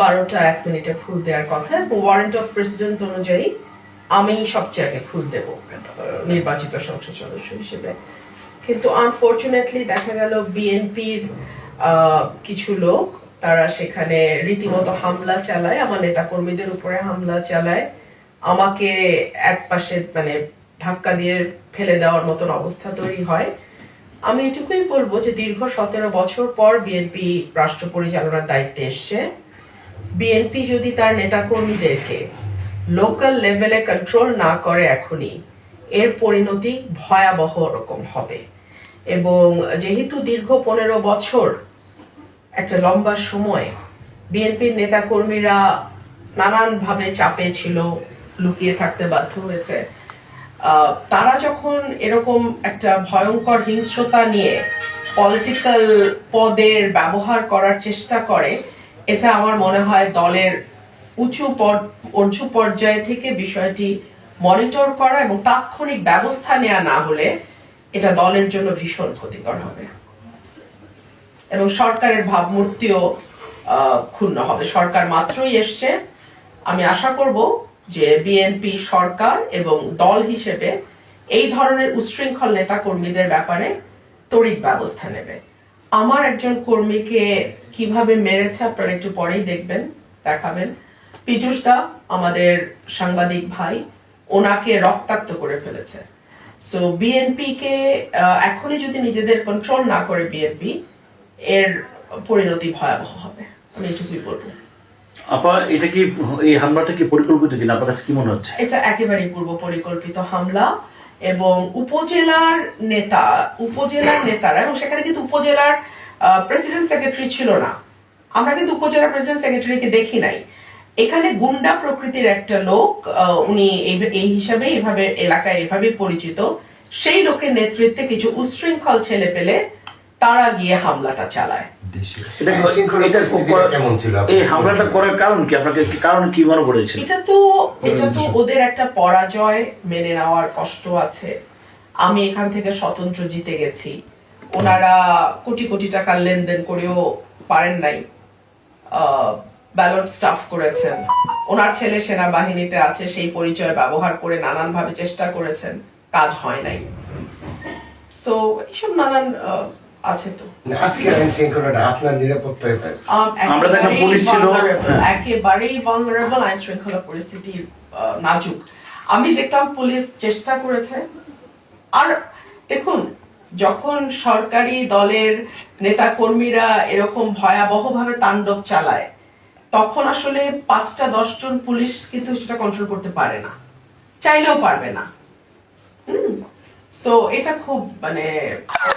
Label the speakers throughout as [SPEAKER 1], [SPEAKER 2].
[SPEAKER 1] বারোটা এক মিনিটে ফুল দেওয়ার কথা ওয়ারেন্ট অফ প্রেসিডেন্ট অনুযায়ী আমি সবচেয়ে আগে ফুল দেব, নির্বাচিত সংসদ সদস্য হিসেবে। কিন্তু আনফর্চুনেটলি দেখা গেল বিএনপির কিছু লোক, তারা সেখানে রীতিমতো হামলা চালায়, আমার নেতাকর্মীদের উপরে হামলা চালায়, আমাকে এক পাশে মানে ধাক্কা দিয়ে ফেলে দেওয়ার মতন অবস্থা তৈরি হয়। আমি এটুকুই বলব যে দীর্ঘ সতেরো বছর পর বিএনপি রাষ্ট্র পরিচালনার দায়িত্বে এসছে। বিএনপি যদি তার নেতাকর্মীদেরকে লোকাল লেভেলে কন্ট্রোল না করে এখনই, এর পরিণতি ভয়াবহ রকম হবে। এবং যেহেতু দীর্ঘ পনেরো বছর একটা লম্বা সময় বিএনপির নেতাকর্মীরা নানানভাবে চাপে ছিল, লুকিয়ে থাকতে বাধ্য হয়েছে তারা যখন এরকম একটা ভয়ঙ্কর হিংস্রতা নিয়ে পলিটিক্যাল পদের ব্যবহার করার চেষ্টা করে এটা আমার মনে হয় দলের উঁচু উঁচু পর্যায় থেকে বিষয়টি মনিটর করা এবং তাৎক্ষণিক ব্যবস্থা নেওয়া না হলে এটা দলের জন্য ভীষণ ক্ষতিকর হবে। এবং সরকারের ভাবমূর্তিও ক্ষুণ্ণ হবে। সরকার মাত্রই এসছে। আমি আশা করব যে বিএনপি সরকার এবং দল হিসেবে এই ধরনের উচ্ছৃঙ্খল নেতা কর্মীদের ব্যাপারে তড়িৎ ব্যবস্থা নেবে। আমার একজন কর্মীকে কীভাবে মেরেছে আপনারা একটু পরেই দেখবেন দেখাবেন। পীযুষ দা আমাদের সাংবাদিক ভাই ওনাকে রক্তাক্ত করে ফেলেছে। সো বিএনপি কে এখনই যদি নিজেদের কন্ট্রোল না করে বিএনপি এর পরিণতি ভয়াবহ হবে। আমি এটুকুই বলব।
[SPEAKER 2] আপা এটা কি এই হামলাটা কি পরিকল্পিত কিনা? আপনার কাছে কি মনে হচ্ছে?
[SPEAKER 1] এটা একেবারেই পূর্ব পরিকল্পিত হামলা। এবং উপজেলার নেতা, উপজেলার নেতারা, এবং সেখানে কিন্তু উপজেলার প্রেসিডেন্ট সেক্রেটারি ছিল না। আমরা কিন্তু উপজেলা প্রেসিডেন্ট সেক্রেটারিকে দেখি নাই। এখানে গুন্ডা প্রকৃতির একটা লোক উনি এই- এই হিসাবে এভাবে এলাকায় এভাবে পরিচিত। সেই লোকের নেতৃত্বে কিছু উচ্ছৃঙ্খল ছেলে পেলে তারা গিয়ে হামলাটা চালায়।
[SPEAKER 2] এটা
[SPEAKER 3] আইনশৃঙ্খলা
[SPEAKER 2] এটা
[SPEAKER 3] পরিস্থিতিটা কেমন ছিল
[SPEAKER 2] এই হামলাটা করার কারণ কি? আপনাকে কারণ কি মনে পড়েছে
[SPEAKER 1] এটা তো এটা তো ওদের একটা পরাজয় মেনে নেওয়ার কষ্ট আছে। আমি এখান থেকে স্বতন্ত্র জিতে গেছি। ওনারা কোটি কোটি টাকার লেনদেন করেও পারেন নাই। ব্যালট স্টাফ করেছেন। ওনার ছেলে সেনাবাহিনীতে আছে সেই পরিচয় ব্যবহার করে নানান ভাবে চেষ্টা করেছেন। কাজ হয় নাই। সো এইসব নানান আহ, আছে তো।
[SPEAKER 3] আজকে আইন শৃঙ্খলাটা আপনার নিরাপত্তায়
[SPEAKER 2] আমরা দেখলাম পুলিশ ছিল, হ্যাঁ।
[SPEAKER 1] একেবারেই ভালনারেবল আইন শৃঙ্খলা পরিস্থিতি নাজুক। আমি দেখলাম পুলিশ চেষ্টা করেছে। আর দেখুন যখন সরকারি দলের নেতা কর্মীরা এরকম ভয়াবহ ভাবে তাণ্ডব চালায় তখন আসলে পাঁচটা দশজন পুলিশ কিন্তু সেটা কন্ট্রোল করতে পারে না। চাইলেও পারবে না। সো এটা খুব মানে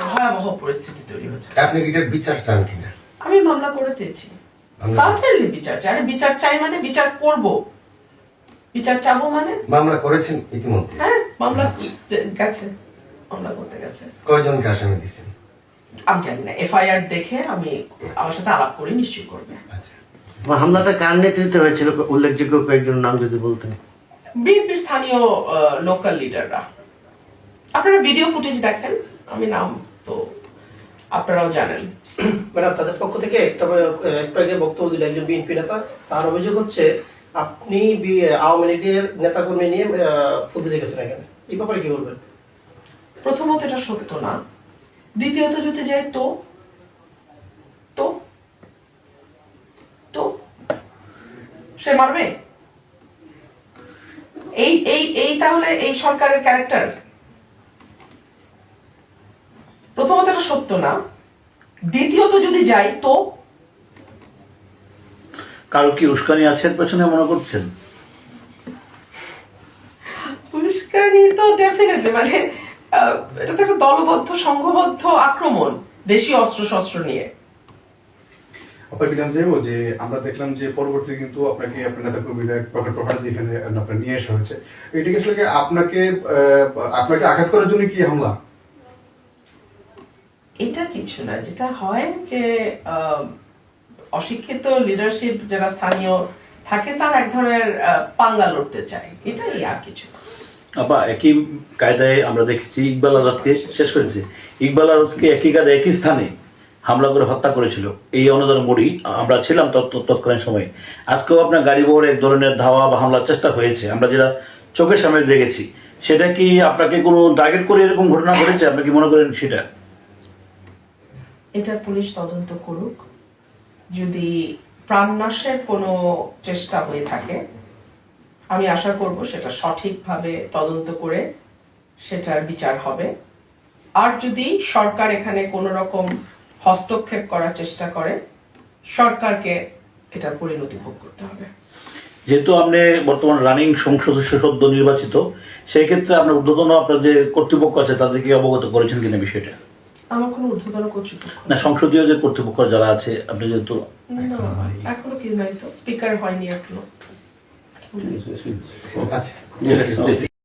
[SPEAKER 1] ভয়াবহ পরিস্থিতি তৈরি হয়েছে
[SPEAKER 3] আপনি কি এটার বিচার চান কিনা?
[SPEAKER 1] আমি মামলা করে চেয়েছি। সার্টেনলি বিচার চাই। আরে বিচার চাই মানে বিচার করব। বিচার চাবো মানে?
[SPEAKER 3] মামলা করেছেন ইতিমধ্যে?
[SPEAKER 1] হ্যাঁ মামলা গেছে মামলা করতে গেছে।
[SPEAKER 3] কয়জনকে আসামি দিচ্ছেন
[SPEAKER 1] আমি জানি না এফআইআর দেখে আমি আমার সাথে আলাপ করে নিশ্চয়ই করবে।
[SPEAKER 3] আচ্ছা।
[SPEAKER 4] হামলাটা কার নেতৃত্বে হয়েছিল? উল্লেখযোগ্য কয়েকজন নাম যদি বলতেন।
[SPEAKER 1] বিএনপির স্থানীয় লোকাল লিডাররা আপনারা ভিডিও ফুটেজ দেখেন আমি নাম তো আপনারাও জানেন।
[SPEAKER 5] ম্যাডাম তাদের পক্ষ থেকে একটা একটু আগে বক্তব্য দিল একজন বিএনপি নেতা তার অভিযোগ হচ্ছে আপনি আওয়ামী লীগের নেতাকর্মী নিয়ে ফুলতে দেখেছেন এখানে। এই ব্যাপারে কি বলবেন?
[SPEAKER 1] প্রথমত এটা সত্য না। দ্বিতীয়ত যদি যাই তো তো তো সে মারবে? এই এই এই তাহলে এই সরকারের ক্যারেক্টার প্রথমত এটা সত্য না। দ্বিতীয়ত যদি যাই তো?
[SPEAKER 2] কারও কি উস্কানি আছে এর পেছনে মনে করছেন?
[SPEAKER 1] উস্কানি তো ডেফিনেটলি মানে আহ, এটা তো একটা দলবদ্ধ সংঘবদ্ধ আক্রমণ দেশীয় অস্ত্র শস্ত্র নিয়ে
[SPEAKER 6] আপনাকে জানতে চাইব যে আমরা দেখলাম যে পরবর্তীতে কিন্তু আপনাকে আপনার নেতা কর্মীরা এক প্রকার প্রপার্টি এখানে আপনার নিয়ে আসা হয়েছে এটা আসলে আপনাকে আহ, আপনাকে আঘাত করার জন্য কি হামলা?
[SPEAKER 1] এটা কিছু না, যেটা হয় যে অশিক্ষিত লিডারশিপ যারা স্থানীয় থাকে, তারা এক ধরনের পাঙ্গা লড়তে চায়। এটাই আর কিছু।
[SPEAKER 2] আপা একই কায়দায় আমরা দেখেছি ইকবাল আজাদকে শেষ করেছি। ইকবাল আজাদকে একই কায়দায়, একই স্থানে হামলা করে হত্যা করেছিল। এই অনুদান মরি আমরা ছিলাম তৎ- তৎ- তৎকালীন সময়ে। আজকেও আপনার গাড়ি বহরে এক ধরনের ধাওয়া বা হামলার চেষ্টা হয়েছে। আমরা যেটা চোখের সামনে দেখেছি, সেটা কি আপনাকে কোনো টার্গেট করে এরকম ঘটনা ঘটেছে? আপনি কি মনে করেন সেটা?
[SPEAKER 1] এটা পুলিশ তদন্ত করুক। যদি প্রাণনাশের কোনো চেষ্টা হয়ে থাকে, আমি আশা করব সেটা সঠিকভাবে তদন্ত করে সেটার বিচার হবে। আর যদি সরকার এখানে কোনো রকম হস্তক্ষেপ করার চেষ্টা করে, সরকারকে এটা পরিণতি ভোগ করতে হবে।
[SPEAKER 2] যেহেতু আপনি বর্তমান রানিং সংসদ সদ্য নির্বাচিত, সেই ক্ষেত্রে আপনার উদ্বোধন আপনার যে কর্তৃপক্ষ আছে, তাদেরকে অবগত করেছেন কিনা বিষয়টা?
[SPEAKER 1] আমার কোনো ঊর্ধ্বতন কর্তৃপক্ষ
[SPEAKER 2] না সংসদীয় যে কর্তৃপক্ষ যারা আছে আপনি যেহেতু
[SPEAKER 1] না, এখনও কি নাই তো। স্পিকার হয়নি এখনও।
[SPEAKER 3] আচ্ছা।